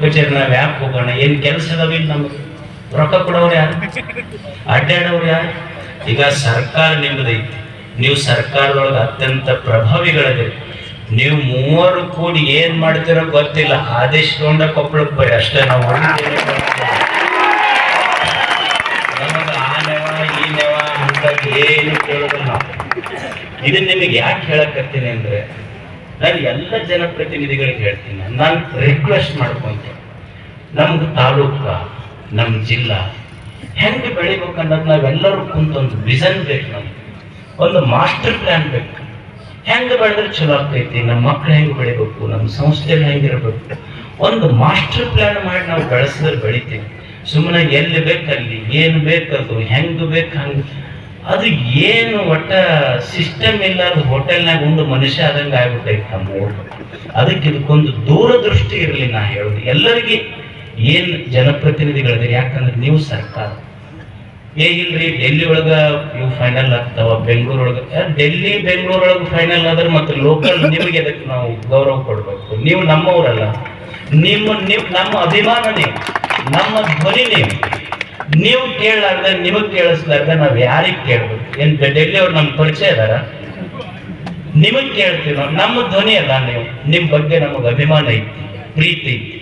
ಕಚೇರಿ ವ್ಯಾಪ್ ಯಾಕೆ ಹೋಗೋಣ. ಏನ್ ಕೆಲಸ ಅದಾವಿಲ್ಲ ನಮ್ಗೆ ರೊಕ್ಕ ಕೊಡೋರು ಯಾರು? ಅಡ್ಡಾಡೋರು ಯಾರು? ಈಗ ಸರ್ಕಾರ ನಿಮ್ಮದೈತಿ ನೀವು ಸರ್ಕಾರದೊಳಗೆ ಅತ್ಯಂತ ಪ್ರಭಾವಿಗಳಿದೆ ನೀವು ಮೂವರು ಕೂಡಿ ಏನ್ ಮಾಡ್ತೀರೋ ಗೊತ್ತಿಲ್ಲ. ಆದೇಶ ತಗೊಂಡ ಕೊಪ್ಪಳಕ್ಕೆ ಬರ್ರಿ. ಅಷ್ಟೇ ನಾವು. ಆ ನೆವ, ಈ ನೆವ ಅಂತ ಏನು ಕೇಳೋದಿಲ್ಲ ನಾವು. ಇದನ್ನ ನಿಮಗೆ ಯಾಕೆ ಹೇಳಕತ್ತೀನಿ ಅಂದ್ರೆ ನಾನು ಎಲ್ಲ ಜನಪ್ರತಿನಿಧಿಗಳಿಗೆ ಹೇಳ್ತೀನಿ. ನಾನು ರಿಕ್ವೆಸ್ಟ್ ಮಾಡ್ಕೊಂತೆ. ನಮ್ದು ತಾಲೂಕ ನಮ್ಮ ಜಿಲ್ಲಾ, ಹೆಂಗೆ ಬೆಳಿಬೇಕು ಅನ್ನೋದು ನಾವೆಲ್ಲರೂ ಕುಂತೊಂದು ವಿಷನ್ ಬೇಕು ನಮ್ಗೆ. ಒಂದು ಮಾಸ್ಟರ್ ಪ್ಲಾನ್ ಬೇಕು. ಹೆಂಗೆ ಬೆಳೆದ್ರೆ ಚಲೋ ಆಗ್ತೈತಿ? ನಮ್ಮ ಮಕ್ಳು ಹೆಂಗೆ ಬೆಳಿಬೇಕು? ನಮ್ಮ ಸಂಸ್ಥೆಗಳು ಹೆಂಗಿರ್ಬೇಕು? ಒಂದು ಮಾಸ್ಟರ್ ಪ್ಲಾನ್ ಮಾಡಿ ನಾವು ಬೆಳೆಸಿದ್ರೆ ಬೆಳಿತೀವಿ. ಸುಮ್ಮನೆ ಎಲ್ಲಿ ಬೇಕಲ್ಲಿ, ಏನು ಬೇಕದು, ಹೆಂಗೆ ಬೇಕು ಹಂಗೆ ಅದು ಏನು ಒಟ್ಟ ಸಿಸ್ಟಮ್ ಇಲ್ಲದ ಹೋಟೆಲ್ನಾಗ ಉಂಡು ಮನುಷ್ಯ ಆದಂಗೆ ಆಗ್ಬಿಟ್ಟೈತೆ ನಮ್ಮ ಅದಕ್ಕೆ ಇದಕ್ಕೊಂದು ದೂರದೃಷ್ಟಿ ಇರಲಿ ನಾ ಹೇಳುದು. ಎಲ್ಲರಿಗೆ ಏನು ಜನಪ್ರತಿನಿಧಿಗಳಿದೆ ಯಾಕಂದ್ರೆ ನೀವು ಸರ್ಕಾರ. ಏ ಇಲ್ರಿ ಡೆಲ್ಲಿ ಒಳಗ ಇವು ಫೈನಲ್ ಆಗ್ತಾವ ಬೆಂಗಳೂರು ಒಳಗ ಡೆಲ್ಲಿ ಬೆಂಗಳೂರು ಒಳಗ ಫೈನಲ್ ಆದ್ರೆ ಮತ್ತೆ ಲೋಕಲ್ ನಿಮಗೆ ಅದಕ್ಕೆ ನಾವು ಗೌರವ ಕೊಡಬೇಕು. ನೀವು ನಮ್ಮವರಲ್ಲ. ನಿಮ್ಮ, ನೀವು, ನಮ್ಮ ಅಭಿಮಾನ ನೀವು, ನಮ್ಮ ಧ್ವನಿ ನೀವು. ನೀವು ಕೇಳಲಾರ್ದೆ ನೀವು ಕೇಳಿಸ್ಲಾರ್ದೆ ನಾವ್ ಯಾರಿಗೆ ಕೇಳ್ಬೇಕು? ಏನ್ ಡೆಲ್ಲಿ ಅವ್ರು ನಮ್ ಪರಿಚಯ ಇದಾರ? ನಿಮಗ್ ಕೇಳ್ತೀವಿ ನಾವು. ನಮ್ಮ ಧ್ವನಿ ಅಲ್ಲ ನೀವು. ನಿಮ್ ಬಗ್ಗೆ ನಮಗ್ ಅಭಿಮಾನ ಐತಿ, ಪ್ರೀತಿ ಐತಿ.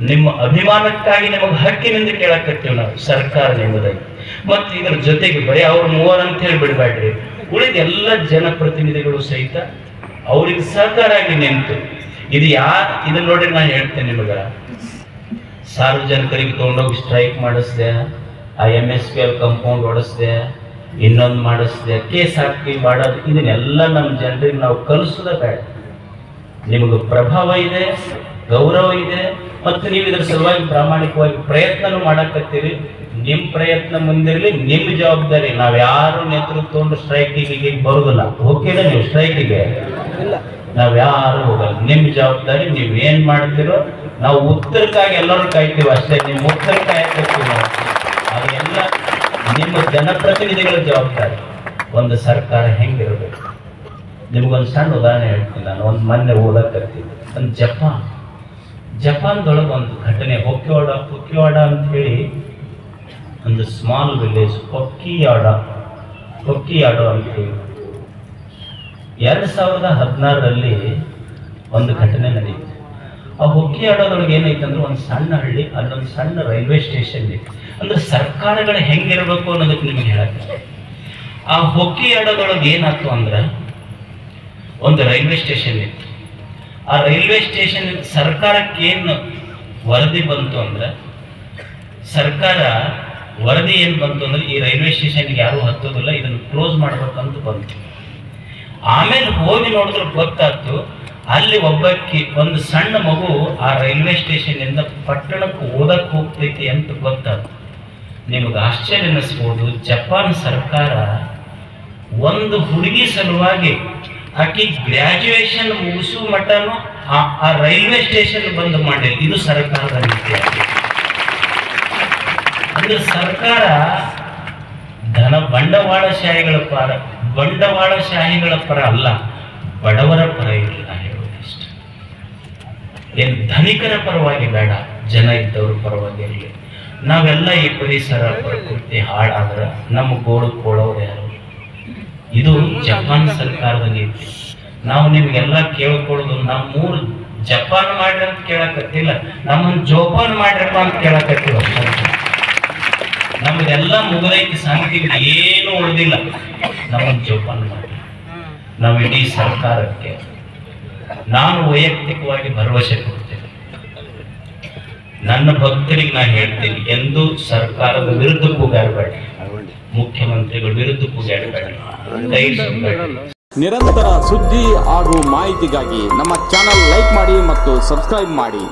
ನಿಮ್ಮ ಅಭಿಮಾನಕ್ಕಾಗಿ ನಿಮಗ್ ಹಕ್ಕಿನಿಂದ ಕೇಳಕತ್ತೀವಿ ನಾವು ಸರ್ಕಾರ ನಿಮ್ಮದೈತಿ ಮತ್ತೆ ಇದ್ರ ಜೊತೆಗೆ ಬರೀ ಅವ್ರ ಮೂವರ್ ಅಂತ ಹೇಳಿ ಬಿಡ್ಬೇಡ್ರಿ. ಉಳಿದ ಎಲ್ಲ ಜನಪ್ರತಿನಿಧಿಗಳು ಸಹಿತ ಅವ್ರಿಗೆ ಸಹಕಾರ ಆಗಿ ನಿಂತು. ಇದು ಯಾ ಇದನ್ನ ನೋಡಿ ನಾನು ಹೇಳ್ತೇನೆ ನಿಮಗ. ಸಾರ್ವಜನಿಕರಿಗೆ ತೊಗೊಂಡೋಗಿ ಸ್ಟ್ರೈಕ್ ಮಾಡಿಸ್ದೆ ಆ M S P L compound ಹೊಡೆಸ್ದೆ ಇನ್ನೊಂದು ಮಾಡಿಸ್ದೆ ಕೇಸ್ ಹಾಕಿ ಮಾಡೋದು ಇದನ್ನೆಲ್ಲ ನಮ್ಮ ಜನರಿಗೆ ನಾವು ಕಲಿಸೋದ ಬೇಡ. ನಿಮಗೆ ಪ್ರಭಾವ ಇದೆ ಗೌರವ ಇದೆ ಮತ್ತು ನೀವು ಇದರ ಸಲುವಾಗಿ ಪ್ರಾಮಾಣಿಕವಾಗಿ ಪ್ರಯತ್ನನೂ ಮಾಡಕತ್ತೀರಿ. ನಿಮ್ಮ ಪ್ರಯತ್ನ ಮುಂದಿರಲಿ ನಿಮ್ಮ ಜವಾಬ್ದಾರಿ. ನಾವ್ ಯಾರು ನೇತೃತ್ವ ತಗೊಂಡು ಸ್ಟ್ರೈಕಿಗೆ ಬರುದಿಲ್ಲ. ಹೋಗಿಲ್ಲ ನೀವು ಸ್ಟ್ರೈಕಿಗೆ? ನಾವು ಯಾರು ಹೋಗಲ್ಲ. ನಿಮ್ ಜವಾಬ್ದಾರಿ ನೀವು ಏನ್ ಮಾಡ್ತೀರೋ ನಾವು ಉತ್ತರಕ್ಕಾಗಿ ಎಲ್ಲರೂ ಕಾಯ್ತೀವಿ ಅಷ್ಟೇ ನಿಮ್ಮ ಉತ್ತರ ಕಾಯ್ತೀವಿ ನಾವು ಅದೆಲ್ಲ ನಿಮ್ಮ ಜನಪ್ರತಿನಿಧಿಗಳ ಜವಾಬ್ದಾರಿ. ಒಂದು ಸರ್ಕಾರ ಹೆಂಗಿರಬೇಕು? ನಿಮ್ಗೊಂದು ಸಣ್ಣ ಉದಾಹರಣೆ ಹೇಳ್ತೀನಿ ನಾನು, ಒಂದು ಮೊನ್ನೆ ಓದಕ್ಕರ್ತೀನಿ ಒಂದು ಜಪಾನ್. ಜಪಾನ್ದೊಳಗೆ ಒಂದು ಘಟನೆ ಹೊಕ್ಕಿವಾಡ ಹೊಕ್ಕಿವಾಡ ಅಂತ ಹೇಳಿ ಒಂದು ಸ್ಮಾಲ್ ವಿಲೇಜ್ ಹೊಕ್ಕಿಯಾಡ ಹೊಕ್ಕಿಯಾಡೋ ಅಂತ ಹೇಳಿ. ಎರಡು ಸಾವಿರದ ಹದಿನಾರರಲ್ಲಿ ಒಂದು ಘಟನೆ ನಡೀತು. ಆ ಹೊಕ್ಕಿ ಆಡೋದ್ರೊಳಗೆ ಏನಾಯ್ತಂದ್ರೆ ಒಂದು ಸಣ್ಣ ಹಳ್ಳಿ, ಅಲ್ಲೊಂದು ಸಣ್ಣ ರೈಲ್ವೆ ಸ್ಟೇಷನ್ ಇದೆ ಅಂದ್ರೆ ಸರ್ಕಾರಗಳು ಹೆಂಗಿರ್ಬೇಕು ಅನ್ನೋದಕ್ಕೆ ನಿಮ್ಗೆ ಹೇಳಕ್ಕೆ ಆ ಹೊಕ್ಕಿ ಆಡೋದ್ರೊಳಗೆ ಏನಾಯ್ತು ಅಂದ್ರೆ ಒಂದು ರೈಲ್ವೆ ಸ್ಟೇಷನ್ ಇತ್ತು. ಆ ರೈಲ್ವೆ ಸ್ಟೇಷನ್ ಸರ್ಕಾರಕ್ಕೆ ಏನು ವರದಿ ಬಂತು ಅಂದ್ರೆ, ಸರ್ಕಾರ ವರದಿ ಏನು ಬಂತು ಅಂದ್ರೆ ಈ ರೈಲ್ವೆ ಸ್ಟೇಷನ್ಗೆ ಯಾರು ಹತ್ತೋದಿಲ್ಲ, ಇದನ್ನು ಕ್ಲೋಸ್ ಮಾಡ್ಬೇಕಂತ ಬಂತು. ಆಮೇಲೆ ಹೋಗಿ ನೋಡಿದ್ರೆ ಗೊತ್ತಾಯ್ತು ಅಲ್ಲಿ ಒಬ್ಬಕ್ಕೆ ಒಂದು ಸಣ್ಣ ಮಗು ಆ ರೈಲ್ವೆ ಸ್ಟೇಷನ್ ಇಂದ ಪಟ್ಟಣಕ್ಕೆ ಓದಕ್ಕೆ ಹೋಗ್ತೈತಿ ಅಂತ ಗೊತ್ತಾಯ್ತು ನಿಮಗೆ ಆಶ್ಚರ್ಯ ಅನ್ನಿಸ್ಬೋದು ಜಪಾನ್ ಸರ್ಕಾರ ಒಂದು ಹುಡುಗಿ ಸಲುವಾಗಿ ಆಕೆ ಗ್ರಾಜುಯೇಷನ್ ಮುಗಿಸೋ ಮಟ್ಟನು ಆ ರೈಲ್ವೆ ಸ್ಟೇಷನ್ ಬಂದ್ ಮಾಡಿಲ್ಲ ಇದು ಸರ್ಕಾರದ ನೀತಿ. ಅಂದ್ರೆ ಸರ್ಕಾರ ಧನ ಬಂಡವಾಳಶಾಹಿಗಳ ಪರ ಬಂಡವಾಳಶಾಹಿಗಳ ಪರ ಅಲ್ಲ, ಬಡವರ ಪರ ಇಷ್ಟ ಏನ್ ಧನಿಕರ ಪರವಾಗಿ ಬೇಡ, ಜನ ಇದ್ದವ್ರ ಪರವಾಗಿ ಇರಲಿ ನಾವೆಲ್ಲ ಈ ಪರಿಸರ ಪ್ರಕೃತಿ ಹಾಳಾದ್ರೆ ನಮ್ಮ ಗೋಳು ಕೋಳೋರು ಯಾರು? ಇದು ಜಪಾನ್ ಸರ್ಕಾರದ ನೀತಿ. ನಾವು ನಿಮ್ಗೆಲ್ಲ ಕೇಳ್ಕೊಳ್ಳೋದು ನಾವು ಮೂರು ಜಪಾನ್ ಮಾಡ್ರಿ ಅಂತ ಕೇಳಕತ್ತಿಲ್ಲ ನಮ್ಮನ್ನ ಜೋಪಾನ್ ಮಾಡ್ರಪ್ಪ ಅಂತ ಕೇಳಕತ್ತಿಲ್ಲ ನಮ್ದೆಲ್ಲ ಮುಗಿದೈತಿ ಶಾಂತಿ ಏನು ಉಳಿದಿಲ್ಲ. ನಮ್ಮನ್ನ ಜೋಪಾನ್ ಮಾಡ್ರಿ. ನಾವು ಇಡೀ ಸರ್ಕಾರಕ್ಕೆ ನಾನು ವೈಯಕ್ತಿಕವಾಗಿ ಭರವಸೆ ಕೊಡ್ತೇನೆ. ನನ್ನ ಭಕ್ತರಿಗೆ ನಾನು ಹೇಳ್ತೀನಿ, ಎಂದು ಸರ್ಕಾರದ ವಿರುದ್ಧ ಕೂಗಾಡಬೇಡಿ. ಮುಖ್ಯಮಂತ್ರಿಗಳ ವಿರುದ್ಧ ಕೂಗಾಡಬೇಡಿ. ನಿರಂತರ ಸುದ್ದಿ ಹಾಗೂ ಮಾಹಿತಿಗಾಗಿ ನಮ್ಮ ಚಾನಲ್ ಲೈಕ್ ಮಾಡಿ ಮತ್ತು ಸಬ್ಸ್ಕ್ರೈಬ್ ಮಾಡಿ.